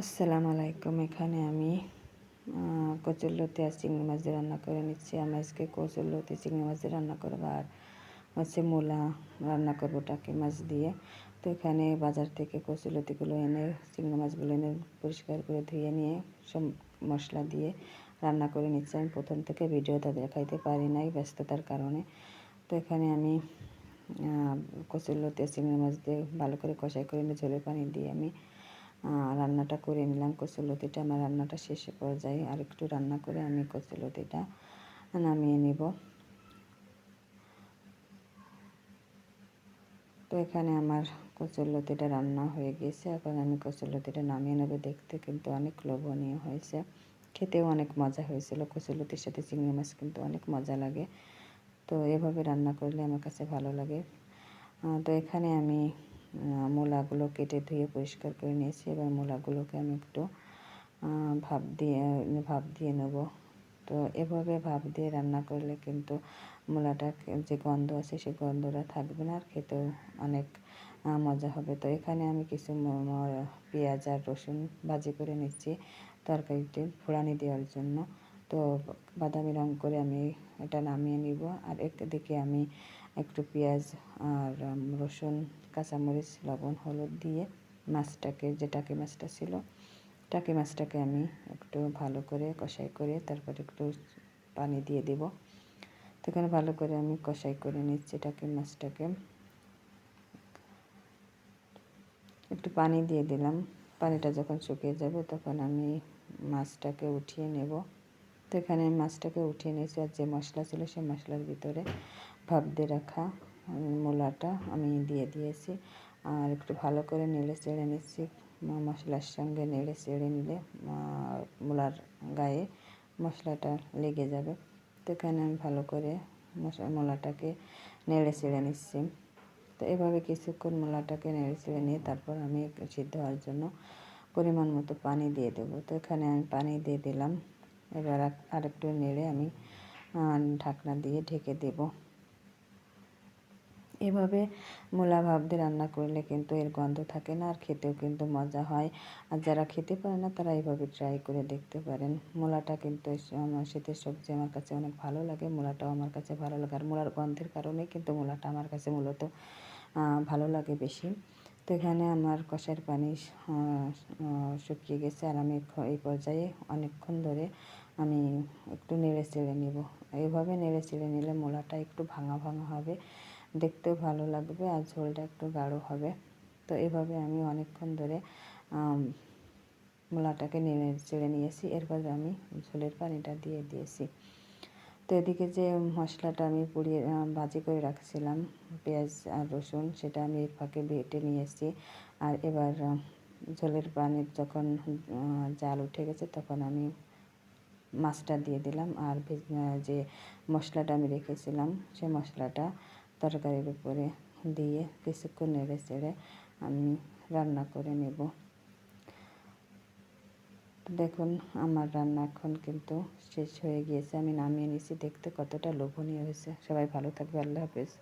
আসসালামু আলাইকুম, এখানে আমি কচুরলতি আর চিংড়ি মাছ দিয়ে রান্না করে নিচ্ছি। আমি আজকে কচুরলতি, চিংড়ি মাছ রান্না করব আর হচ্ছে মূলা রান্না করব টাকি মাছ দিয়ে। তো এখানে বাজার থেকে কচুরলতিগুলো এনে, চিংড়ি মাছগুলো এনে পরিষ্কার করে ধুয়ে নিয়ে, সব মশলা দিয়ে রান্না করে নিচ্ছি। আমি প্রথম থেকে ভিডিওটা দেখাইতে পারি নাই ব্যস্ততার কারণে। তো এখানে আমি কচুরলতি চিংড়ি মাছ দিয়ে ভালো করে কষাই করে নিয়ে ঝোলের পানি দিয়ে আমি রান্নাটা করে নিলাম। কচুলতিটা আমার রান্নাটা শেষে পর্যায়ে আর একটু রান্না করে আমি কচুলতিটা নামিয়ে নিব। তো এখানে আমার কচুরলতিটা রান্না হয়ে গেছে এখন আমি কচুরলতিটা নামিয়ে নেব। দেখতে কিন্তু অনেক লোভনীয় হয়েছে। খেতেও অনেক মজা হয়েছিল। কচুলতির সাথে চিংড়ি মাছ কিন্তু অনেক মজা লাগে। তো এভাবে রান্না করলে আমার কাছে ভালো লাগে। তো এখানে আমি মূলাগুলো কেটে ধুয়ে পরিষ্কার করে নিয়েছি। এবার মূলাগুলোকে আমি একটু ভাপ দিয়ে ভাপ দিয়ে নেব। তো এভাবে ভাপ দিয়ে রান্না করলে কিন্তু মূলাটা যে গন্ধ আছে সেই গন্ধটা থাকবে না আর খেতেও অনেক মজা হবে। তো এখানে আমি কিছু পেঁয়াজ আর রসুন ভাজি করে নিচ্ছি তরকারিতে, ফোড়ানি দেওয়ার জন্য। তো বাদামি রং করে আমি এটা নামিয়ে নিব। আর একদিকে আমি একটু পেঁয়াজ আর রসুন, কাঁচামরিচ, লবণ, হলুদ দিয়ে মাছটাকে, যে টাকি মাছটা ছিল, টাকি মাছটাকে আমি একটু ভালো করে কষাই করে তারপর একটু পানি দিয়ে দেব। তো এখানে ভালো করে আমি কষাই করে নিচ্ছি টাকি মাছটাকে। একটু পানি দিয়ে দিলাম। পানিটা যখন শুকিয়ে যাবে তখন আমি মাছটাকে উঠিয়ে নেব। তো এখানে মাছটাকে উঠিয়ে নিয়েছি আর যে মশলা ছিল সেই মশলার ভিতরে ভাব দিয়ে রাখা মূলাটা আমি দিয়ে দিয়েছি। আর একটু ভালো করে নেড়ে চেড়ে নিচ্ছি মশলার সঙ্গে নেড়ে চেড়ে নিলে মূলার গায়ে মশলাটা লেগে যাবে। তো এখানে আমি ভালো করে মশলা মূলাটাকে নেড়ে চেড়ে নিচ্ছি। তো এভাবে কিছুক্ষণ মূলাটাকে নেড়ে চেড়ে নিয়ে তারপর আমি সিদ্ধ হওয়ার জন্য পরিমাণ মতো পানি দিয়ে দেবো। তো এখানে আমি পানি দিয়ে দিলাম। এবার আরেকটু নেড়ে আমি ঢাকনা দিয়ে ঢেকে দেবো। এভাবে মূলা ভাব দিয়ে রান্না করলে কিন্তু এর গন্ধ থাকে না, আর খেতেও কিন্তু মজা হয়। আর যারা খেতে পারে না, তারা এইভাবে ট্রাই করে দেখতে পারেন। মূলাটা কিন্তু শীতের সবজি আমার কাছে অনেক ভালো লাগে, মূলাটাও আমার কাছে ভালো লাগে। আর মূলার গন্ধের কারণে কিন্তু মূলাটা আমার কাছে মূলত ভালো লাগে বেশি। তো এখানে আমার কষার পানি শুকিয়ে গেছে আর আমি এই পর্যায়ে অনেকক্ষণ ধরে আমি একটু নেড়ে চেড়ে নিব। এইভাবে নেড়ে চেড়ে নিলে মূলাটা একটু ভাঙা ভাঙা হবে, দেখতেও ভালো লাগবে আর ঝোলটা একটু গাঢ় হবে। তো এভাবে আমি অনেকক্ষণ ধরে মূলাটাকে নেড়ে চেড়ে নিয়েছি। এরপর আমি ঝোলের পানিটা দিয়ে দিয়েছি। তো এদিকে যে মশলাটা আমি পুড়িয়ে ভাজি করে রাখছিলাম, পেঁয়াজ আর রসুন, সেটা আমি ফাঁকে বেটে নিয়েছি আর এবার ঝোলের পানির যখন জাল উঠে গেছে তখন আমি মাছটা দিয়ে দিলাম। আর যে মশলাটা আমি রেখেছিলাম, সে মশলাটা তরকারির উপরে দিয়ে কিছুক্ষণ নেড়ে চেড়ে আমি রান্না করে নেব। দেখুন, আমার রান্না এখন কিন্তু শেষ হয়ে গিয়েছে। আমি নামিয়ে নিয়েছি। দেখতে কতটা লোভনীয় হয়েছে। সবাই ভালো থাকবে। আল্লাহ হাফেজ।